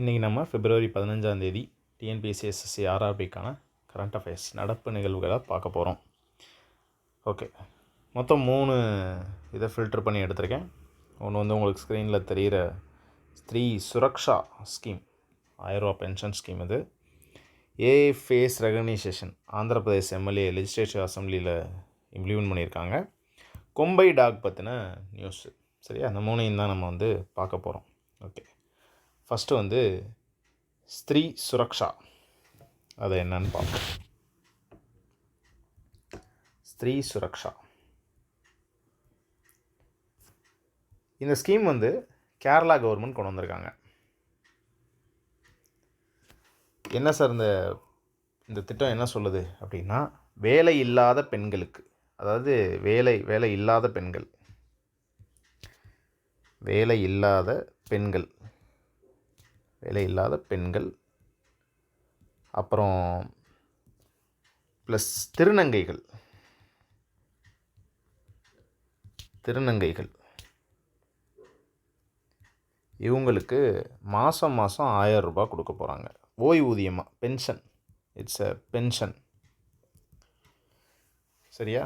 இன்றைக்கி நம்ம பிப்ரவரி பதினஞ்சாம் தேதி டிஎன்பிஎஸ்சி எஸ்எஸ்சி ஆர்ஆர்பிக்கான கரண்ட் அஃபேர்ஸ் நடப்பு நிகழ்வுகளை பார்க்க போகிறோம் ஓகே மொத்தம் மூணு இதை ஃபில்டர் பண்ணி எடுத்திருக்கேன். ஒன்று வந்து உங்களுக்கு ஸ்க்ரீனில் தெரிகிற ஸ்திரீ சுரக்ஷா ஸ்கீம் ஆயிரரூவா பென்ஷன் ஸ்கீம் இது. A face recognition Andhra Pradesh MLA legislative அசம்பிளியில் implement பண்ணியிருக்காங்க. கொம்பை டாக் பற்றின நியூஸு சரியா? அந்த மூணையும் தான் நம்ம வந்து பார்க்க போகிறோம் ஓகே ஃபஸ்ட்டு வந்து ஸ்திரீ சுரக்ஷா. அது என்னன்னு பார்ப்போம். ஸ்திரீ சுரக்ஷா. இந்த ஸ்கீம் வந்து கேரளா கவர்மெண்ட் கொண்டு வந்திருக்காங்க. என்ன சார் இந்த இந்த திட்டம் என்ன சொல்லுது அப்படின்னா வேலை இல்லாத பெண்களுக்கு அதாவது வேலை வேலை இல்லாத பெண்கள். வேலை இல்லாத பெண்கள். வேலை இல்லாத பெண்கள். அப்புறம் ப்ளஸ் திருநங்கைகள். திருநங்கைகள். இவங்களுக்கு மாதம் மாதம் ஆயிரம் ரூபாய் கொடுக்க போகிறாங்க ஓய்வூதியமாக பென்ஷன் இட்ஸ் அ பென்ஷன் சரியா?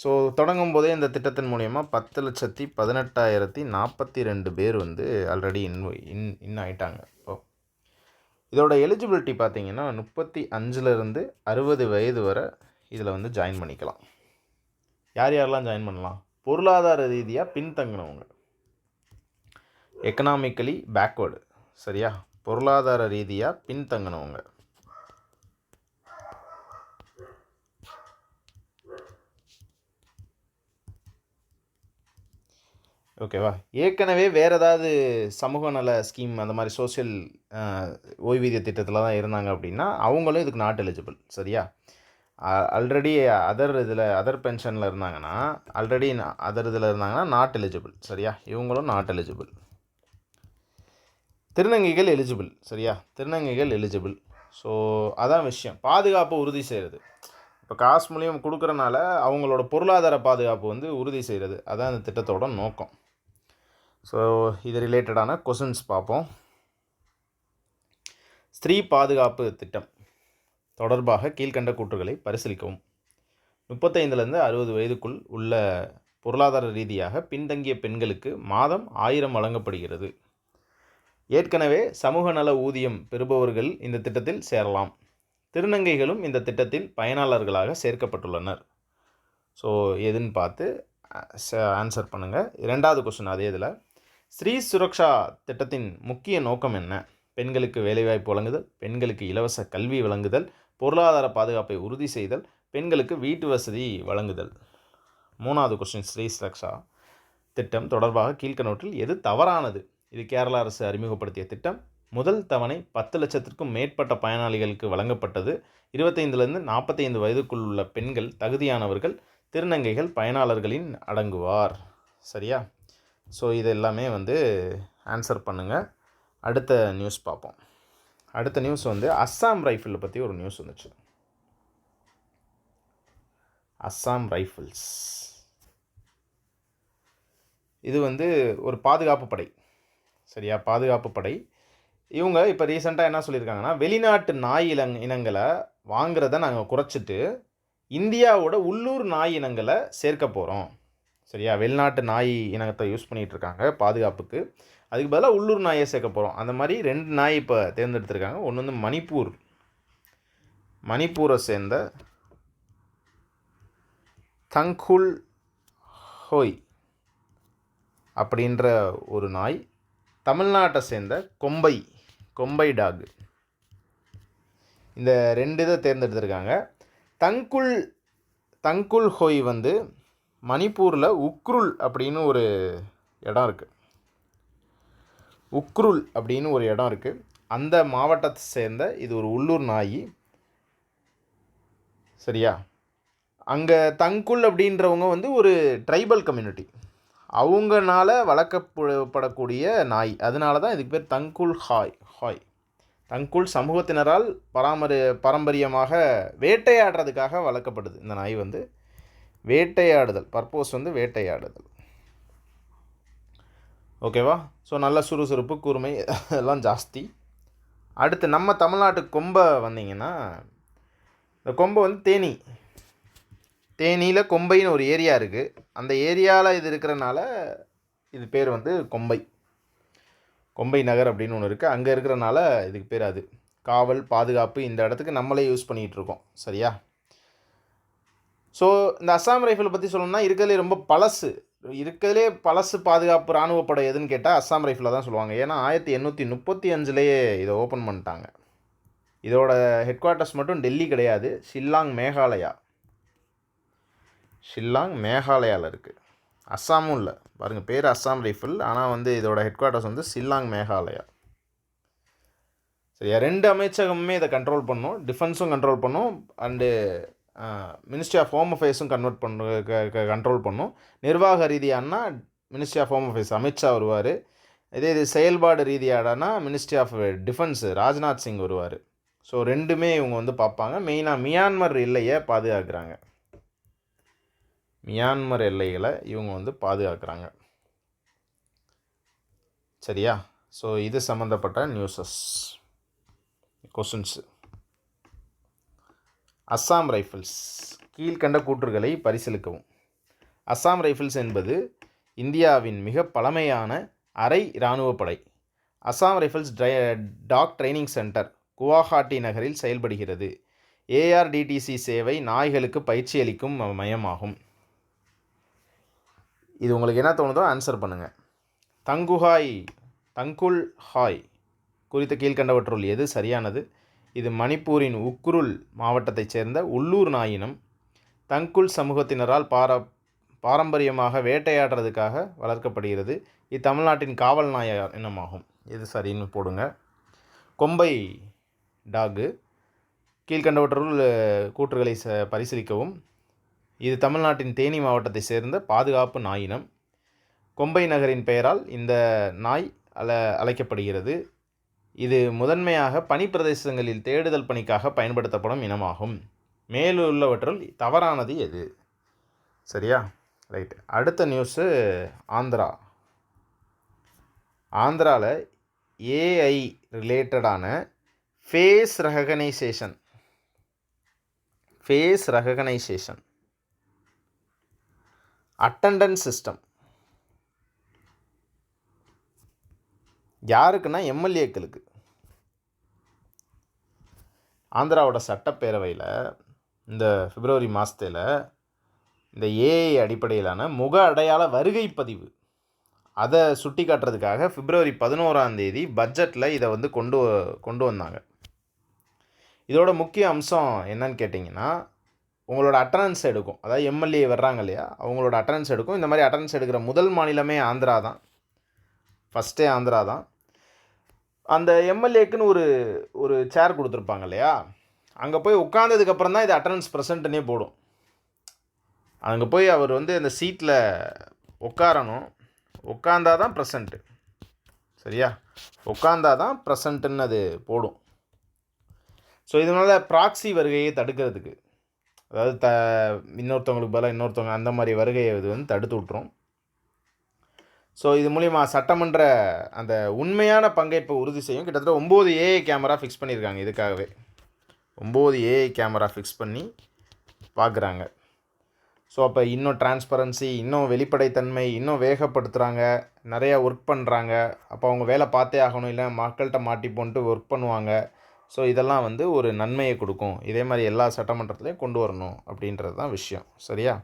ஸோ தொடங்கும் போதே இந்த திட்டத்தின் மூலயமா பத்து லட்சத்தி பதினெட்டாயிரத்தி நாற்பத்தி ரெண்டு பேர் வந்து ஆல்ரெடி இன் இன் இன் ஆயிட்டாங்க. இப்போ இதோட எலிஜிபிலிட்டி பார்த்தீங்கன்னா முப்பத்தி அஞ்சுலேருந்து அறுபது வயது வரை இதில் வந்து ஜாயின் பண்ணிக்கலாம். யார் யாரெல்லாம் ஜாயின் பண்ணலாம்? பொருளாதார ரீதியாக பின்தங்கினவங்க. எக்கனாமிக்கலி பேக்வேர்டு சரியா? பொருளாதார ரீதியாக பின்தங்கினவங்க. ஓகேவா? ஏற்கனவே வேறு ஏதாவது சமூக நல ஸ்கீம் அந்த மாதிரி சோஷியல் ஓய்வூதிய திட்டத்தில் தான் இருந்தாங்க அப்படின்னா அவங்களும் இதுக்கு நாட் எலிஜிபிள் சரியா? ஆல்ரெடி அதர் இதில் அதர் பென்ஷனில் இருந்தாங்கன்னா ஆல்ரெடி அதர் இதில் இருந்தாங்கன்னா நாட் எலிஜிபிள் சரியா? இவங்களும் நாட் எலிஜிபிள் திருநங்கைகள் எலிஜிபிள் சரியா? திருநங்கைகள் எலிஜிபிள் ஸோ அதான் விஷயம். பாதுகாப்பு உறுதி செய்கிறது இப்போ காசு மூலியம் கொடுக்குறனால அவங்களோட பொருளாதார பாதுகாப்பு வந்து உறுதி செய்கிறது அதான் அந்த திட்டத்தோட நோக்கம். ஸோ இது ரிலேட்டடான கொஷின்ஸ் பார்ப்போம். ஸ்திரீ பாதுகாப்பு திட்டம் தொடர்பாக கீழ்கண்ட கூற்றுகளை பரிசீலிக்கவும். முப்பத்தைந்துலேருந்து அறுபது வயதுக்குள் உள்ள பொருளாதார ரீதியாக பின்தங்கிய பெண்களுக்கு மாதம் ஆயிரம் வழங்கப்படுகிறது. ஏற்கனவே சமூக நல ஊதியம் பெறுபவர்கள் இந்த திட்டத்தில் சேரலாம். திருநங்கைகளும் இந்த திட்டத்தில் பயனாளர்களாக சேர்க்கப்பட்டுள்ளனர். ஸோ எதுன்னு பார்த்து ஆன்சர் பண்ணுங்கள் இரண்டாவது கொஸ்டின் அதே இதில். ஸ்ரீ சுரக்ஷா திட்டத்தின் முக்கிய நோக்கம் என்ன? பெண்களுக்கு வேலைவாய்ப்பு வழங்குதல் பெண்களுக்கு இலவச கல்வி வழங்குதல் பொருளாதார பாதுகாப்பை உறுதி செய்தல் பெண்களுக்கு வீட்டு வசதி வழங்குதல். மூணாவது கொஸ்டின் ஸ்ரீ சுரக்ஷா திட்டம் தொடர்பாக கீழ்கணோட்டில் எது தவறானது? இது கேரள அரசு அறிமுகப்படுத்திய திட்டம். முதல் தவணை பத்து லட்சத்திற்கும் மேற்பட்ட பயனாளிகளுக்கு வழங்கப்பட்டது. இருபத்தைந்துலேருந்து நாற்பத்தைந்து வயதுக்குள் உள்ள பெண்கள் தகுதியானவர்கள் திருநங்கைகள் பயனாளர்களின் அடங்குவார். சரியா? ஸோ இது எல்லாமே வந்து ஆன்சர் பண்ணுங்கள் அடுத்த நியூஸ் பார்ப்போம். அடுத்த நியூஸ் வந்து அஸ்ஸாம் ரைஃபிளை பற்றி ஒரு நியூஸ் வந்துச்சு. அஸ்ஸாம் ரைஃபிள்ஸ். இது வந்து ஒரு பாதுகாப்பு படை. சரியா? பாதுகாப்பு படை. இவங்க இப்போ ரீசெண்டாக என்ன சொல்லியிருக்காங்கன்னா வெளிநாட்டு நாய் இனங் இனங்களை வாங்குறத நாங்கள் குறைச்சிட்டு இந்தியாவோட உள்ளூர் நாய் இனங்களை சேர்க்க போகிறோம் சரியா? வெளிநாட்டு நாய் இனத்தை யூஸ் பண்ணிகிட்டு இருக்காங்க பாதுகாப்புக்கு. அதுக்கு பதிலாக உள்ளூர் நாயை சேர்க்க போகிறோம் அந்த மாதிரி ரெண்டு நாய் இப்போ தேர்ந்தெடுத்திருக்காங்க. ஒன்று வந்து மணிப்பூர். மணிப்பூரை சேர்ந்த தங்குல் ஹோய் அப்படின்ற ஒரு நாய் தமிழ்நாட்டை சேர்ந்த கொம்பை கொம்பை டாக். இந்த ரெண்டு இதை தேர்ந்தெடுத்திருக்காங்க. தங்குல் தங்குல் ஹோய் வந்து மணிப்பூரில் உக்ருல் அப்படின்னு ஒரு இடம் இருக்குது உக்ருல் அப்படின்னு ஒரு இடம் இருக்குது அந்த மாவட்டத்தை சேர்ந்த இது ஒரு உள்ளூர் நாய். சரியா? அங்கே தங்குல் அப்படின்றவங்க வந்து ஒரு ட்ரைபல் கம்யூனிட்டி அவங்கனால வளர்க்கப்படக்கூடிய நாய். அதனால தான் இதுக்கு பேர் தங்குல் ஹாய் ஹாய். தங்குல் சமூகத்தினரால் பராமரி பாரம்பரியமாக வேட்டையாடுறதுக்காக வளர்க்கப்படுது இந்த நாய் வந்து. வேட்டையாடுதல். பர்போஸ் வந்து வேட்டையாடுதல். ஓகேவா ஸோ நல்ல சுறுசுறுப்பு கூர்மை எல்லாம் ஜாஸ்தி. அடுத்து நம்ம தமிழ்நாட்டு கொம்பை வந்தீங்கன்னா இந்த கொம்பை வந்து தேனி. தேனியில் கொம்பைன்னு ஒரு ஏரியா இருக்குது அந்த ஏரியாவில் இது இருக்கிறனால இது பேர் வந்து கொம்பை. கொம்பை நகர் அப்படின்னு ஒன்று இருக்குது அங்கே இருக்கிறனால இதுக்கு பேர் அது. காவல் பாதுகாப்பு இந்த இடத்துக்கு நம்மளே யூஸ் பண்ணிகிட்ருக்கோம் சரியா? ஸோ இந்த அஸ்ஸாம் ரைஃபிளை பற்றி சொல்லணும்னா இருக்கிறதுலே ரொம்ப பழசு. இருக்கிறதுலே பழசு பாதுகாப்பு இராணுவ படை எதுன்னு கேட்டால் அஸ்ஸாம் ரைஃபிளை தான் சொல்லுவாங்க. ஏன்னா ஆயிரத்தி எண்ணூற்றி முப்பத்தி அஞ்சுலேயே இதை ஓப்பன் பண்ணிட்டாங்க. இதோட ஹெட் குவார்ட்டர்ஸ் மட்டும் டெல்லி கிடையாது ஷில்லாங் மேகாலயா. ஷில்லாங் மேகாலயாவில் இருக்குது அஸ்ஸாமும் இல்லை. பாருங்கள் பேர் அஸ்ஸாம் ரைஃபிள் ஆனால் வந்து இதோட ஹெட் குவார்ட்டர்ஸ் வந்து ஷில்லாங் மேகாலயா. சரியா? ரெண்டு அமைச்சகமுமே இதை கண்ட்ரோல் பண்ணும். டிஃபென்ஸும் கண்ட்ரோல் பண்ணும். அண்டு மினிஸ்ட்ரி ஆஃப் ஹோம் அஃபேர்ஸும் கன்வெர்ட் பண்ண கண்ட்ரோல் பண்ணும். நிர்வாக ரீதியானா ministry of home affairs Amit Shah வருவார். இதே இது செயல்பாடு ரீதியாடனா ministry of defence Rajnath Singh வருவார். ஸோ ரெண்டுமே இவங்க வந்து பார்ப்பாங்க. மெயினாக மியான்மர் எல்லையை பாதுகாக்கிறாங்க. மியான்மர் எல்லைகளை இவங்க வந்து பாதுகாக்கிறாங்க. சரியா? ஸோ இது சம்மந்தப்பட்ட நியூஸஸ் கொஷின்ஸு அஸ்ஸாம் ரைஃபிள்ஸ் கீழ்கண்ட கூற்றுகளை பரிசீலிக்கவும். அஸ்ஸாம் ரைஃபிள்ஸ் என்பது இந்தியாவின் மிக பழமையான அரை இராணுவப்படை அஸ்ஸாம் ரைஃபிள்ஸ் ட்ரை டாக் ட்ரைனிங் சென்டர் குவாஹாட்டி நகரில் செயல்படுகிறது. ஏஆர்டிடிசி சேவை நாய்களுக்கு பயிற்சி அளிக்கும் ம- மையமாகும். இது உங்களுக்கு என்ன தோணுதோ ஆன்சர் பண்ணுங்கள் தங்குஹாய் தங்குல் ஹாய் குறித்த கீழ்கண்டவற்றுள் எது சரியானது? இது மணிப்பூரின் உக்ருல் மாவட்டத்தைச் சேர்ந்த உள்ளூர் நாயினம். தங்குல் சமூகத்தினரால் பார பாரம்பரியமாக வேட்டையாடுறதுக்காக வளர்க்கப்படுகிறது. இது தமிழ்நாட்டின் காவல் நாய இனமாகும். இது சரின்னு போடுங்க. கொம்பை டாகு கீழ்கண்டவற்றுள் கூற்றுகளை ச பரிசீலிக்கவும். இது தமிழ்நாட்டின் தேனி மாவட்டத்தை சேர்ந்த பாதுகாப்பு நாயினம். கொம்பை நகரின் பெயரால் இந்த நாய் அல அழைக்கப்படுகிறது. இது முதன்மையாக பனிப்பிரதேசங்களில் தேடுதல் பணிக்காக பயன்படுத்தப்படும் இனமாகும். மேலுள்ளவற்றுள் தவறானது எது? சரியா? ரைட். அடுத்த நியூஸு ஆந்திரா. ஆந்திராவில் ஏஐ ரிலேட்டடான face recognition face recognition attendance system யாருக்குன்னா எம்எல்ஏக்களுக்கு ஆந்திராவோட சட்டப்பேரவையில் இந்த பிப்ரவரி மாதத்தில் இந்த ஏஐ அடிப்படையிலான முக அடையாள வருகை பதிவு அதை சுட்டி காட்டுறதுக்காக பிப்ரவரி பதினோராம் தேதி பட்ஜெட்டில் இதை வந்து கொண்டு வ- கொண்டு வந்தாங்க. இதோட முக்கிய அம்சம் என்னன்னு கேட்டிங்கன்னா உங்களோட அட்டனன்ஸ் எடுக்கும். அதாவது எம்எல்ஏ வர்றாங்க இல்லையா? அவங்களோட அட்டனன்ஸ் எடுக்கும். இந்த மாதிரி அட்டனன்ஸ் எடுக்கிற முதல் மாநிலமே ஆந்திரா தான் ஃபஸ்ட்டே ஆந்திரா தான் அந்த எம்எல்ஏக்குன்னு ஒரு ஒரு சேர் கொடுத்துருப்பாங்க இல்லையா அங்கே போய் உட்காந்ததுக்கப்புறம் தான் இது அட்டண்டன்ஸ் ப்ரெசண்ட்டுனே போடும். அங்கே போய் அவர் வந்து அந்த சீட்டில் உட்காரணும். உட்காந்தா தான் ப்ரெசண்ட்டு சரியா? உட்காந்தா தான் ப்ரெசண்ட்டுன்னு அது போடும். ஸோ இதனால் ப்ராக்ஸி வருகையை தடுக்கிறதுக்கு. அதாவது த இன்னொருத்தவங்களுக்கு பதிலாக இன்னொருத்தவங்க அந்த மாதிரி வருகையை இது வந்து தடுத்து விட்ரும் ஸோ இது மூலிமா சட்டமன்ற அந்த உண்மையான பங்கேற்பை உறுதி செய்யும். கிட்டத்தட்ட ஒம்பது ஏஐ கேமரா ஃபிக்ஸ் பண்ணியிருக்காங்க இதுக்காகவே. ஒம்பது ஏஐ கேமரா ஃபிக்ஸ் பண்ணி பார்க்குறாங்க. ஸோ அப்போ இன்னும் டிரான்ஸ்பரன்சி இன்னும் வெளிப்படைத்தன்மை இன்னும் வேகப்படுத்துகிறாங்க நிறையா ஒர்க் பண்ணுறாங்க அப்போ அவங்க வேலை பார்த்தே ஆகணும். இல்லை மக்கள்கிட்ட மாட்டி போன்ட்டு ஒர்க் பண்ணுவாங்க. ஸோ இதெல்லாம் வந்து ஒரு நன்மையை கொடுக்கும். இதே மாதிரி எல்லா சட்டமன்றத்துலேயும் கொண்டு வரணும் அப்படின்றது தான் விஷயம். சரியா?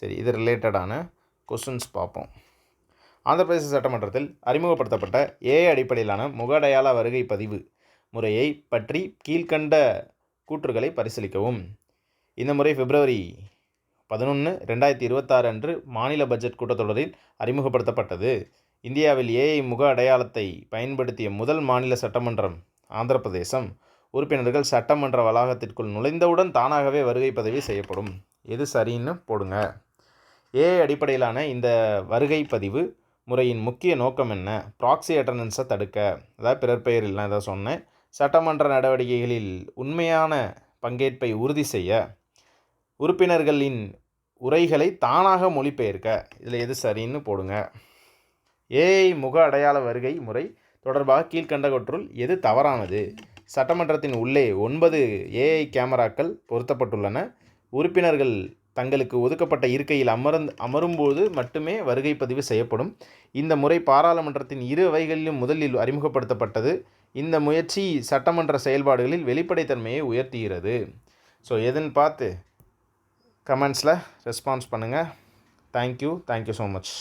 சரி இது ரிலேட்டடான கொஸ்டின்ஸ் பார்ப்போம். ஆந்திர பிரதேச சட்டமன்றத்தில் அறிமுகப்படுத்தப்பட்ட ஏஐ அடிப்படையிலான முக அடையாள வருகை பதிவு முறையை பற்றி கீழ்கண்ட கூற்றுகளை பரிசீலிக்கவும். இந்த முறை பிப்ரவரி பதினொன்று ரெண்டாயிரத்தி இருபத்தாறு அன்று மாநில பட்ஜெட் கூட்டத்தொடரில் அறிமுகப்படுத்தப்பட்டது. இந்தியாவில் ஏஐ முக அடையாளத்தை பயன்படுத்திய முதல் மாநில சட்டமன்றம் ஆந்திர பிரதேசம் உறுப்பினர்கள் சட்டமன்ற வளாகத்திற்குள் நுழைந்தவுடன் தானாகவே வருகை பதிவு செய்யப்படும். எது சரின்னு போடுங்க. ஏஐ அடிப்படையிலான இந்த வருகை பதிவு முறையின் முக்கிய நோக்கம் என்ன? ப்ராக்ஸி அட்டண்டன்ஸை தடுக்க. அதாவது பிறர் பெயரில் நான் இதை சொன்னேன். சட்டமன்ற நடவடிக்கைகளில் உண்மையான பங்கேற்பை உறுதி செய்ய உறுப்பினர்களின் உரைகளை தானாக மொழிபெயர்க்க. இதில் எது சரின்னு போடுங்க. ஏஐ முக அடையாள வருகை முறை தொடர்பாக கீழ்கண்டவற்றுள் எது தவறானது? சட்டமன்றத்தின் உள்ளே ஒன்பது ஏஐ கேமராக்கள் பொருத்தப்பட்டுள்ளன. உறுப்பினர்கள் தங்களுக்கு ஒதுக்கப்பட்ட இருக்கையில் அமர்ந்து அமரும்போது மட்டுமே வருகை பதிவு செய்யப்படும். இந்த முறை பாராளுமன்றத்தின் இரு அவைகளிலும் முதலில் அறிமுகப்படுத்தப்பட்டது. இந்த முயற்சி சட்டமன்ற செயல்பாடுகளில் வெளிப்படைத்தன்மையை உயர்த்துகிறது. ஸோ எதுன்னு பார்த்து கமெண்ட்ஸில் ரெஸ்பான்ஸ் பண்ணுங்கள் தேங்க்யூ தேங்க்யூ ஸோ மச்